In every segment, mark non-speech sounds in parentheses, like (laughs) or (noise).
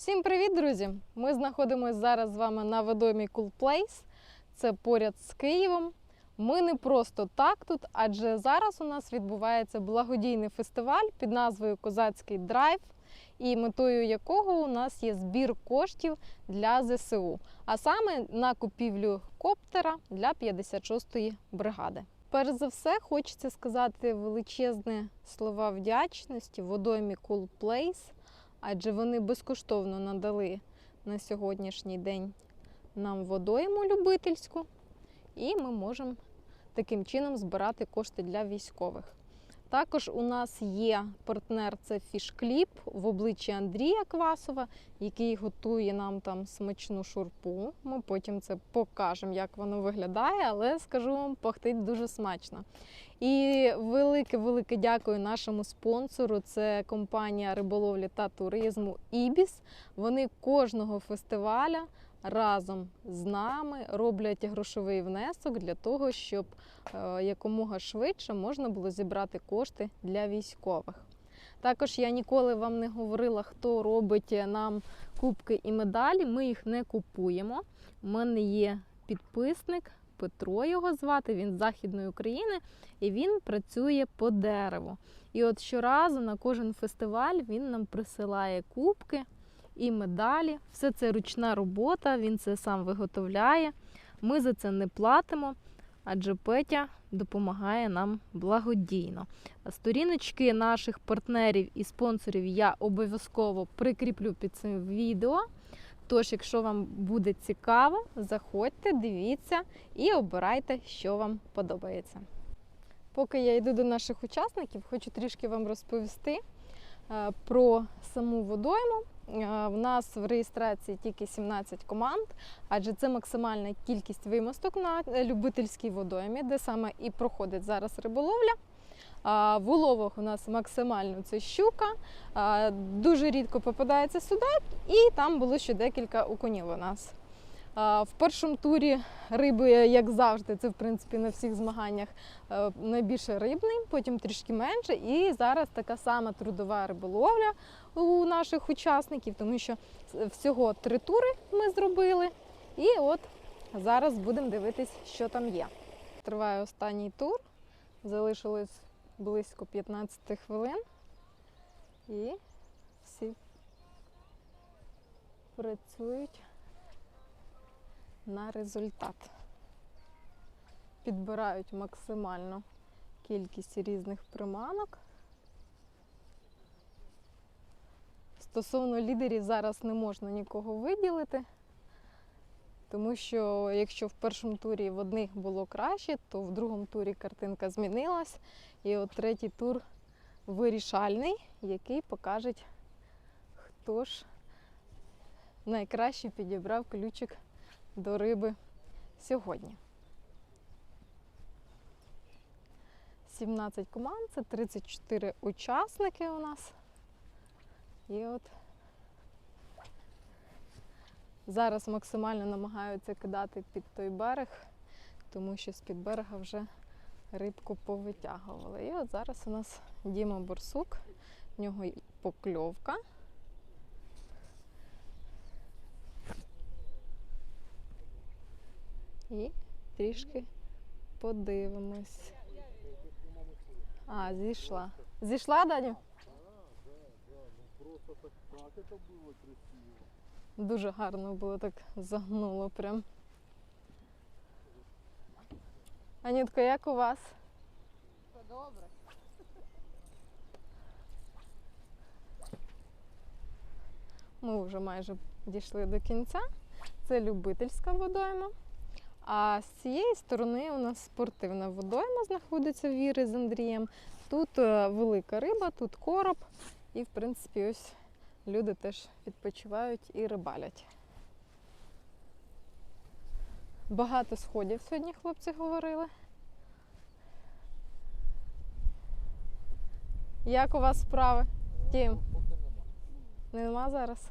Всім привіт, друзі! Ми знаходимося зараз з вами на водоймі Cool Place. Це поряд з Києвом. Ми не просто так тут, адже зараз у нас відбувається благодійний фестиваль під назвою Козацький драйв, і метою якого у нас є збір коштів для ЗСУ, а саме на купівлю коптера для 56-ї бригади. Перш за все, хочеться сказати величезне слова вдячності водоймі Cool Place, адже вони безкоштовно надали на сьогоднішній день нам водойму любительську, і ми можемо таким чином збирати кошти для військових. Також у нас є партнер це фішкліп в обличчі Андрія Квасова, який готує нам там смачну шурпу. Ми потім це покажемо, як воно виглядає, але скажу вам, пахтить дуже смачно. І велике-велике дякую нашому спонсору. Це компанія риболовлі та туризму Ібіс. Вони кожного фестиваля разом з нами роблять грошовий внесок для того, щоб е, якомога швидше можна було зібрати кошти для військових. Також я ніколи вам не говорила, хто робить нам кубки і медалі. Ми їх не купуємо. У мене є підписник. Петро його звати, він з Західної України, і він працює по дереву. І от щоразу на кожен фестиваль він нам присилає кубки і медалі. Все це ручна робота, він це сам виготовляє. Ми за це не платимо, адже Петя допомагає нам благодійно. Сторіночки наших партнерів і спонсорів я обов'язково прикріплю під цим відео. Тож, якщо вам буде цікаво, заходьте, дивіться і обирайте, що вам подобається. Поки я йду до наших учасників, хочу трішки вам розповісти е, про саму водойму. Е, В нас в реєстрації тільки 17 команд, адже це максимальна кількість вимосток на е, любительській водоймі, де саме і проходить зараз риболовля. В уловах у нас максимально це щука, дуже рідко попадається судак, і там було ще декілька окунів у нас. В першому турі риби, як завжди, це в принципі на всіх змаганнях е, найбільше рибний, потім трішки менше. І зараз така сама трудова риболовля у наших учасників, тому що всього три тури ми зробили. І от зараз будемо дивитись, що там є. Триває останній тур. Залишилось близько 15 хвилин. І всі працюють на результат. Підбирають максимальну кількість різних приманок. Стосовно лідерів зараз не можна нікого виділити, тому що якщо в першому турі в одних було краще, то в другому турі картинка змінилась. І от третій тур вирішальний, який покаже, хто ж найкраще підібрав ключик до риби сьогодні. 17 команд, це 34 учасники у нас. І от зараз максимально намагаються кидати під той берег, тому що з-під берега вже рибку повитягували. І от зараз у нас Діма Борсук, в нього покльовка. І трішки подивимось. А, зійшла. Зійшла, Даню? Просто так, как это было красиво. Дуже гарно було так загнуло прям. Анютка, як у вас? Все добре. Ми вже майже дійшли до кінця. Це любительська водойма. А з цієї сторони у нас спортивна водойма знаходиться Віри з Андрієм. Тут е, велика риба, тут короб. І, в принципі, ось люди теж відпочивають і рибалять. Багато сходів сьогодні хлопці говорили. Як у вас справи? Тім? Нема. Зараз?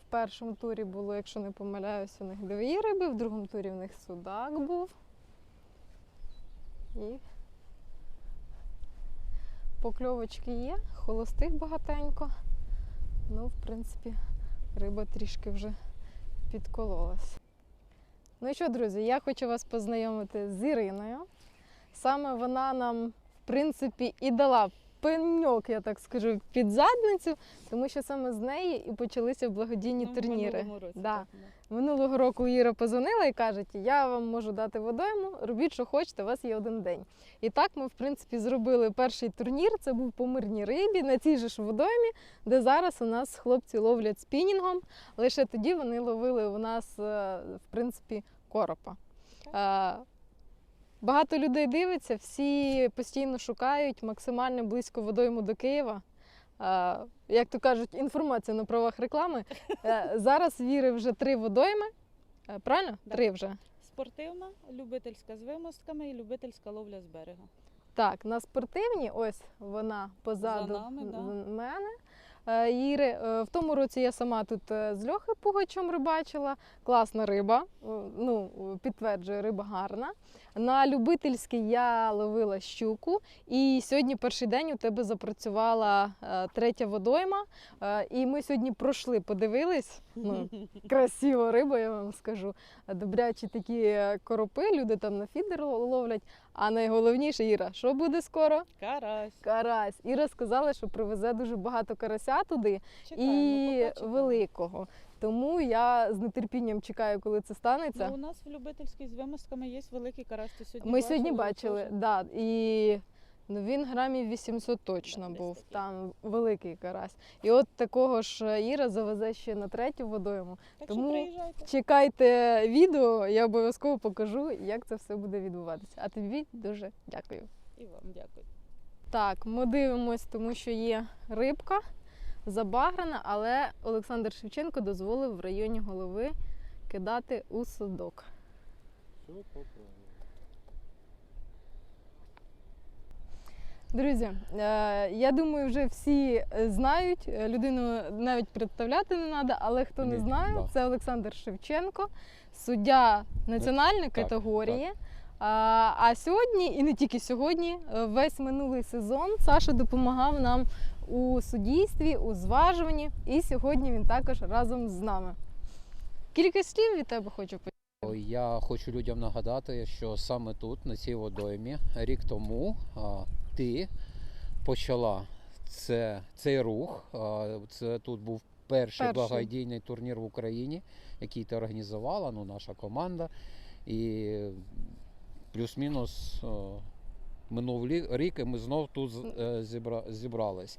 В першому турі було, якщо не помиляюсь, у них дві риби, в другому турі в них судак був. І покльовочки є, холостих багатенько. Ну, в принципі, риба трішки вже підкололась. Ну і що, друзі, я хочу вас познайомити з Іриною. Саме вона нам, в принципі, і дала пеньок, я так скажу, під задницю, тому що саме з неї і почалися благодійні Ну, турніри. минулому році, Да. так, да. Минулого року Іра позвонила і каже, я вам можу дати водойму, робіть, що хочете, у вас є один день. І так ми, в принципі, зробили перший турнір. Це був по мирній рибі на цій же ж водоймі, де зараз у нас хлопці ловлять спінінгом. Лише тоді вони ловили у нас, е, в принципі, коропа. Багато людей дивиться, всі постійно шукають максимально близько водойму до Києва. Як то кажуть, інформація на правах реклами. Е, Зараз віри вже три водойми. Е, Правильно? Да. Три вже. Спортивна, любительська з вимостками і любительська ловля з берега. Так, на спортивній, ось вона позаду За нами, да. мене. Е, Іри, е, в тому році я сама тут е, з Льохи Пугачом рибачила. Класна риба. Ну, підтверджую, риба гарна. На любительській я ловила щуку. І сьогодні перший день у тебе запрацювала третя водойма. І ми сьогодні пройшли, подивились. Ну, (laughs) красива риба, я вам скажу. Добрячі такі коропи, люди там на фідер ловлять. А найголовніше, Іра, що буде скоро? Карась. Карась. Іра сказала, що привезе дуже багато карася туди Чекаємо, і поки великого. Тому я з нетерпінням чекаю, коли це станеться. Ну, у нас в любительській з вимостками є великий карась. Ти сьогодні Ми сьогодні бачили, так. да, і ну, він грамів 800 точно був. Там великий карась. І от такого ж Іра завезе ще на третю водойму. Так тому- що приїжджайте. Чекайте відео, я обов'язково покажу, як це все буде відбуватися. А тобі дуже дякую. І вам дякую. Так, ми дивимось, тому що є рибка забаграна, але Олександр Шевченко дозволив в районі голови кидати у садок. Все. Друзі, е, я думаю, вже всі е, знають. е, Людину навіть представляти не треба, але хто не знає, це Олександр Шевченко, суддя національної категорії. А, а сьогодні, і не тільки сьогодні, весь минулий сезон Саша допомагав нам у суддійстві, у зважуванні, і сьогодні він також разом з нами. Кілька слів від тебе хочу почути. Я хочу людям нагадати, що саме тут, на цій водоймі, рік тому ти почала це, цей рух. Це тут був перший, Перший. благодійний турнір в Україні, який ти організувала, ну, наша команда. І плюс-мінус минув лі- рік, і ми знов тут е, зібра, зібрались,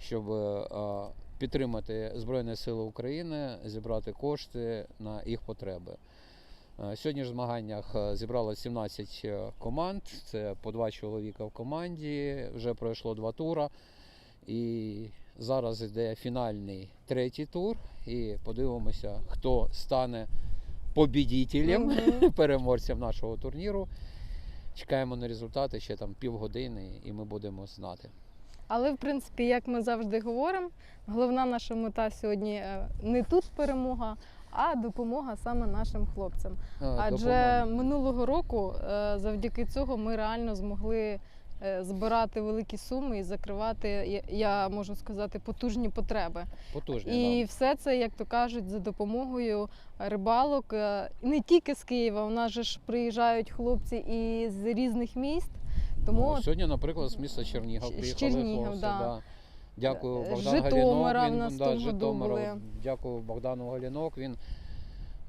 щоб е, підтримати Збройні Сили України, зібрати кошти на їх потреби. Е, Сьогодні ж в змаганнях е, зібралося 17 е, команд, це по два чоловіка в команді, вже пройшло два тура. І зараз йде фінальний третій тур. І подивимося, хто стане побідітелем, (laughs) переможцем нашого турніру. Чекаємо на результати ще там півгодини, і ми будемо знати. Але в принципі, як ми завжди говоримо, головна наша мета сьогодні не тут перемога, а допомога саме нашим хлопцям. Адже допоможемо. минулого року е, завдяки цього ми реально змогли е, збирати великі суми і закривати, я- я можу сказати, потужні потреби. потужні. І да. все це, як то кажуть, за допомогою рибалок е, не тільки з Києва. У нас же ж приїжджають хлопці і з різних міст. Тому Ну, сьогодні, наприклад, з міста Чернігів приїхали Чернігів, хлопці. да. Да. Дякую З Богдан Житомира Галінок. в нас да, тому Житомира. були. Дякую Богдану Галінок. Він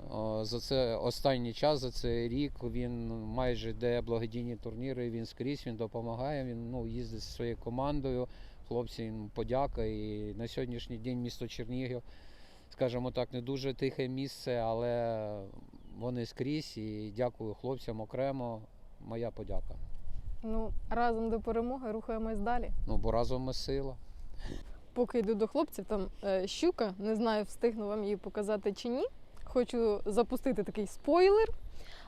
о, за це останній час, за цей рік він майже йде благодійні турніри. Він скрізь він допомагає. Він ну, їздить зі своєю командою. Хлопці йому подяка. І на сьогоднішній день місто Чернігів, скажімо так, не дуже тихе місце, але вони скрізь. І дякую хлопцям окремо. Моя подяка. ну разом до перемоги рухаємось далі. Ну, бо разом ми сила. Поки йду до хлопців, там е, щука, не знаю, встигну вам її показати чи ні. Хочу запустити такий спойлер.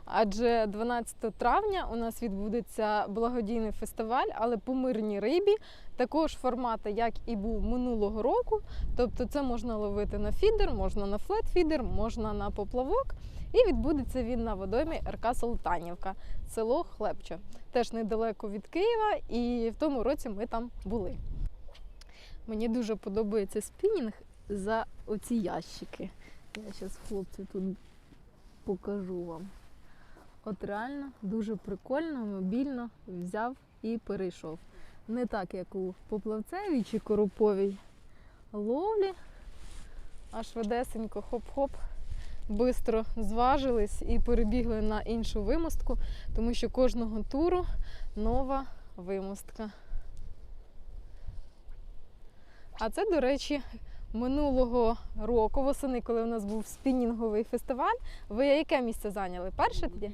Адже 12 травня у нас відбудеться благодійний фестиваль, але по мирній рибі, також формату, як і був минулого року. Тобто це можна ловити на фідер, можна на флет-фідер, можна на поплавок. І відбудеться він на водоймі РК Султанівка, село Хлебче. Теж недалеко від Києва, і в тому році ми там були. Мені дуже подобається спінінг, за оці ящики. Я зараз хлопців тут покажу вам. От реально дуже прикольно, мобільно взяв і перейшов. Не так, як у поплавцевій чи короповій ловлі, а швидесенько хоп-хоп, бистро зважились і перебігли на іншу вимостку, тому що кожного туру нова вимостка. А це, до речі, минулого року, восени, коли у нас був спінінговий фестиваль. Ви яке місце зайняли? Перше тоді?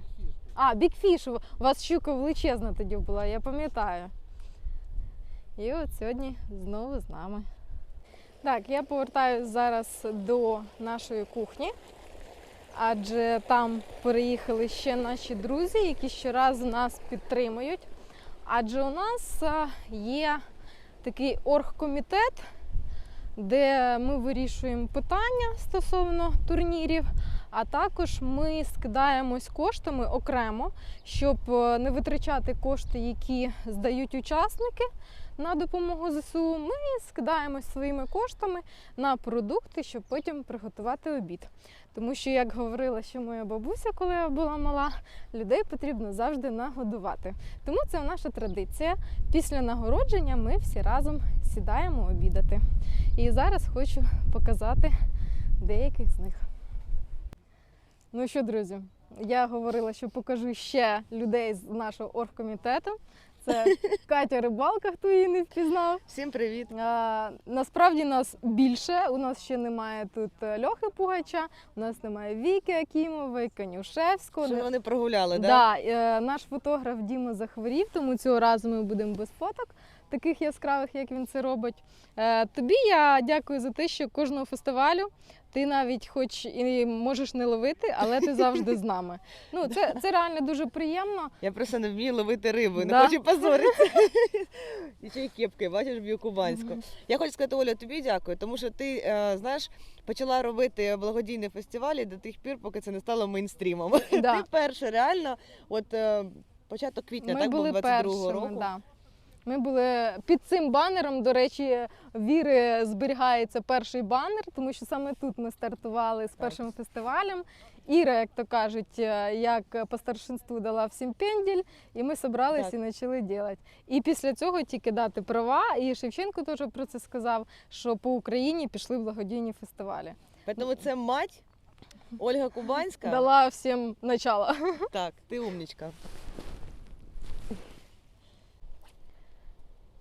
А, Бікфіш. У вас щука величезна тоді була, я пам'ятаю. І от сьогодні знову з нами. Так, я повертаюся зараз до нашої кухні, адже там переїхали ще наші друзі, які щоразу нас підтримують. Адже у нас є такий оргкомітет, де ми вирішуємо питання стосовно турнірів, а також ми скидаємось коштами окремо, щоб е, не витрачати кошти, які здають учасники на допомогу ЗСУ. Ми скидаємось своїми коштами на продукти, щоб потім приготувати обід. Тому що, як говорила ще моя бабуся, коли я була мала, людей потрібно завжди нагодувати. Тому це наша традиція. Після нагородження ми всі разом сідаємо обідати. І зараз хочу показати деяких з них. Ну що, друзі, я говорила, що покажу ще людей з нашого оргкомітету. Це (laughs) Катя Рибалка, хто її не впізнав. Всім привіт. А, насправді нас більше. У нас ще немає тут е, Льохи Пугача, у нас немає Віки Акімової, Конюшевського. Що вони прогуляли, да? Да, е, наш фотограф Діма захворів, тому цього разу ми будемо без фоток, таких яскравих, як він це робить. Е, тобі я дякую за те, що кожного фестивалю ти навіть хоч і можеш не ловити, але ти завжди з нами. Ну, це, це реально дуже приємно. Я просто не вмію ловити рибу, Да. не хочу позоритися. І ще й кепки, бачиш, б'ю кубанську. Я хочу сказати, Оля, тобі дякую, тому що ти, е, знаєш, почала робити благодійні фестивалі до тих пір, поки це не стало мейнстрімом. Да. Ти перша, реально, от е, початок квітня, Ми так був були 22-го року. да. Ми були під цим банером. До речі, віри зберігається перший банер, тому що саме тут ми стартували з першим фестивалем. Іра, як то кажуть, е, як по старшинству дала всім пенділь, і ми зібрались Так. і почали робити. І після цього тільки дати права. І Шевченко теж про це сказав, що по Україні пішли благодійні фестивалі. Тому це мать Ольга Кубанська. Дала всім начало. Так, ти умнічка.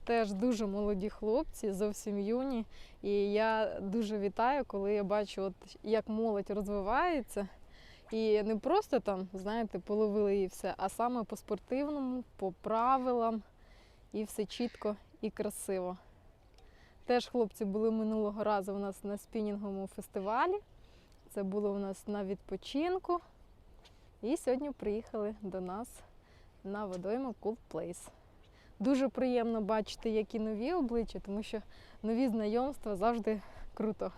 Теж дуже молоді хлопці, зовсім юні. І я дуже вітаю, коли я бачу, от, як молодь розвивається. І не просто там, знаєте, половили і все, а саме по спортивному, по правилам, і все чітко і красиво. Теж хлопці були минулого разу у нас на спінінговому фестивалі. Це було у нас на відпочинку. І сьогодні приїхали до нас на водойму Cool Place. Дуже приємно бачити, які нові обличчя, тому що нові знайомства завжди круто.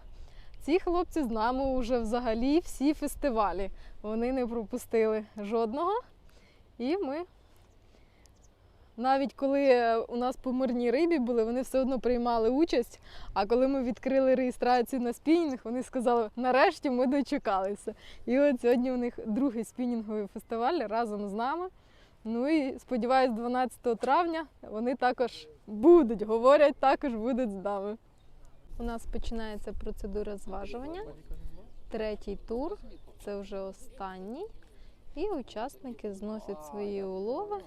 Ці хлопці з нами вже взагалі всі фестивалі. Вони не пропустили жодного. І ми, навіть коли у нас по мирній рибі були, вони все одно приймали участь. А коли ми відкрили реєстрацію на спінінг, вони сказали, нарешті ми дочекалися. І от сьогодні у них другий спінінговий фестиваль разом з нами. Ну і сподіваюсь, 12 травня вони також будуть, говорять, також будуть з нами. У нас починається процедура зважування. Третій тур, це вже останній. І учасники зносять свої улови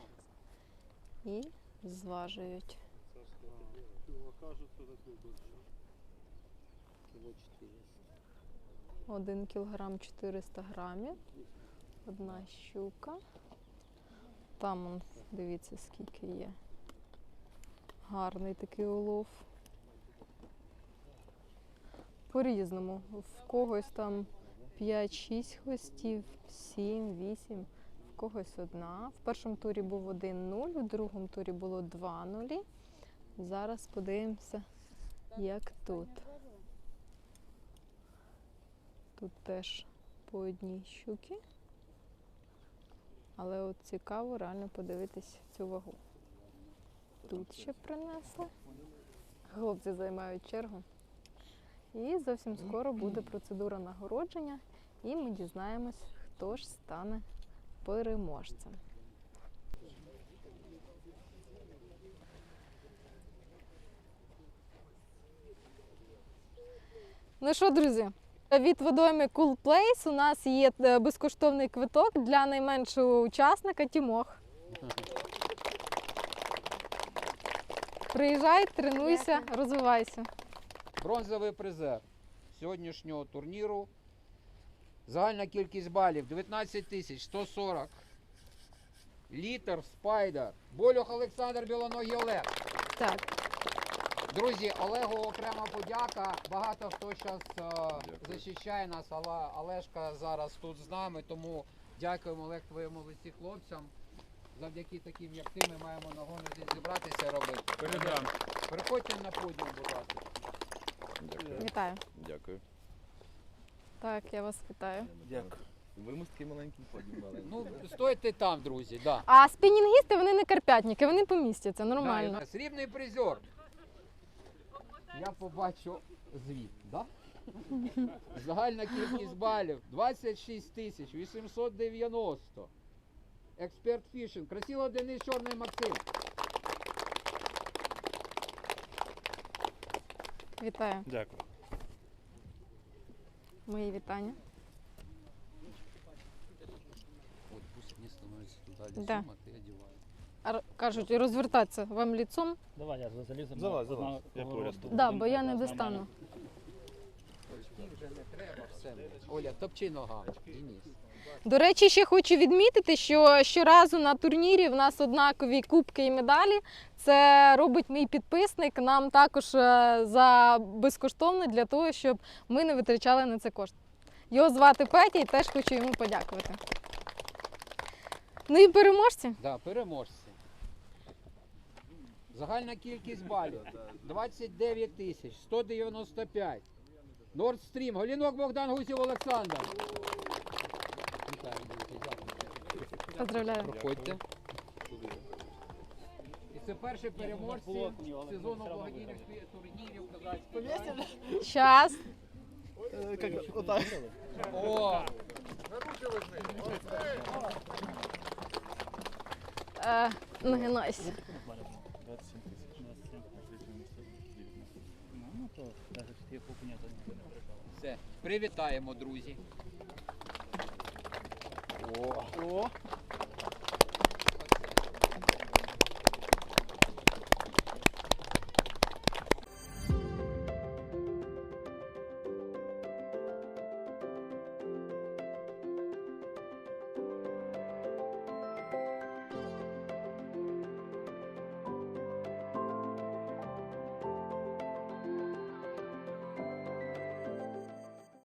і зважують. Один кілограм 400 грамів. Одна щука. Там, дивіться, скільки є. Гарний такий улов. По-різному. В когось там 5-6 хвостів, 7, 8, в когось одна. В першому турі був 1-0, в другому турі було 2-0. Зараз подивимося, як тут. Тут теж по одній щуки. Але от цікаво реально подивитись цю вагу. Тут ще принесли. Хлопці займають чергу. І зовсім скоро буде процедура нагородження, і ми дізнаємось, хто ж стане переможцем. Ну що, друзі, від водойми Cool Place у нас є е, безкоштовний квиток для найменшого учасника Тімох. Приїжджай, тренуйся, розвивайся. Бронзовий призер сьогоднішнього турніру. Загальна кількість балів 19 тисяч 140. Літер Спайдер. Болюх Олександр Білоногий Олег. Так, Друзі, Олегу окрема подяка. Багато хто зараз захищає нас, але Олешка зараз тут з нами. Тому дякуємо Олег твоєму лиці хлопцям. Завдяки таким, як ти, ми маємо нагону здесь зібратися і робити. Передам. Приходьте на подіум, будь ласка. Дякую. вітаю. Дякую. Так, я вас вітаю. Дякую. Ви ми такий маленький подіб маленький. Ну, стойте там, друзі. Да. А спінінгісти вони не карпятники, вони помістяться нормально. Да, срібний призер. Я побачу звіт, да? Загальна кількість балів 26 тисяч 890. Експерт фішинг. Красиво Денис Чорний Максим. Вітаю. Дякую. Мої вітання. От пусть не становиться туди Да. лицом, а ти одіваєш. А кажуть, розвертатися вам ліцом. Давай, я залізу. Залазь, залазь. Я поряд. Да, бо я не достану. Вже не треба, все. Оля, топчи. Денис. До речі, ще хочу відмітити, що щоразу на турнірі в нас однакові кубки і медалі. Це робить мій підписник нам також е, за безкоштовно для того, щоб ми не витрачали на це кошти. Його звати Петя і теж хочу йому подякувати. Ну і переможці. Да, переможці. Загальна кількість балів 29 тисяч 195. Нордстрім, Голінок Богдан Гусів Олександр. Поздравляю. Проходьте. І це перші переможці сезону благодійних турнірів казацьких. Щас. О, Е, нагинайся. 27 тисяч. Ну, то навіть я купу не все. Привітаємо, друзі. О,